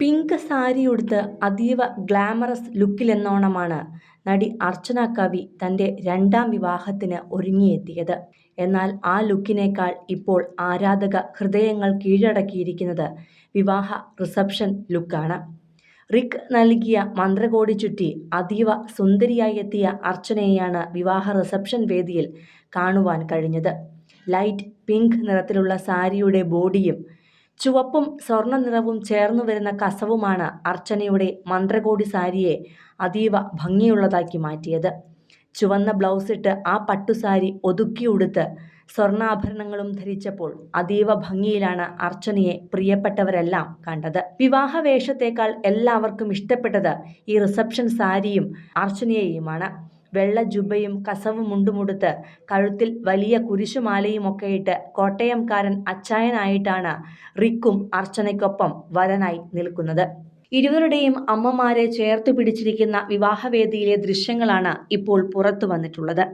Pink sari ഉടുത്ത് അതീവ glamorous ലുക്കിലെന്നോണമാണ് നടി അർച്ചന കവി തന്റെ രണ്ടാം വിവാഹത്തിന് ഒരുങ്ങിയെത്തിയത്. എന്നാൽ ആ ലുക്കിനേക്കാൾ ഇപ്പോൾ ആരാധക ഹൃദയങ്ങൾ കീഴടക്കിയിരിക്കുന്നത് വിവാഹ റിസപ്ഷൻ ലുക്കാണ്. റിക്ക് നൽകിയ മന്ത്രകോടി ചുറ്റി അതീവ സുന്ദരിയായി എത്തിയ അർച്ചനയെയാണ് വിവാഹ റിസപ്ഷൻ വേദിയിൽ കാണുവാൻ കഴിഞ്ഞത്. ലൈറ്റ് പിങ്ക് നിറത്തിലുള്ള സാരിയുടെ ബോഡിയും ചുവപ്പും സ്വർണ നിറവും ചേർന്നു വരുന്ന കസവുമാണ് അർച്ചനയുടെ മന്ത്രകോടി സാരിയെ അതീവ ഭംഗിയുള്ളതാക്കി മാറ്റിയത്. ചുവന്ന ബ്ലൗസിട്ട് ആ പട്ടുസാരി ഒതുക്കി ഉടുത്ത് സ്വർണാഭരണങ്ങളും ധരിച്ചപ്പോൾ അതീവ ഭംഗിയിലാണ് അർച്ചനയെ പ്രിയപ്പെട്ടവരെല്ലാം കണ്ടത്. വിവാഹ വേഷത്തേക്കാൾ എല്ലാവർക്കും ഇഷ്ടപ്പെട്ടത് ഈ റിസപ്ഷൻ സാരിയും അർച്ചനയെയുമാണ്. വെള്ള ജുബയും കസവും മുണ്ടുമുടുത്ത് കഴുത്തിൽ വലിയ കുരിശുമാലയുമൊക്കെ ഇട്ട് കോട്ടയംകാരൻ അച്ചായനായിട്ടാണ് റിക്കും അർച്ചനയ്ക്കൊപ്പം വരനായി നിൽക്കുന്നത്. ഇരുവരുടെയും അമ്മമാരെ ചേർത്ത് പിടിച്ചിരിക്കുന്ന വിവാഹവേദിയിലെ ദൃശ്യങ്ങളാണ് ഇപ്പോൾ പുറത്തു വന്നിട്ടുള്ളത്.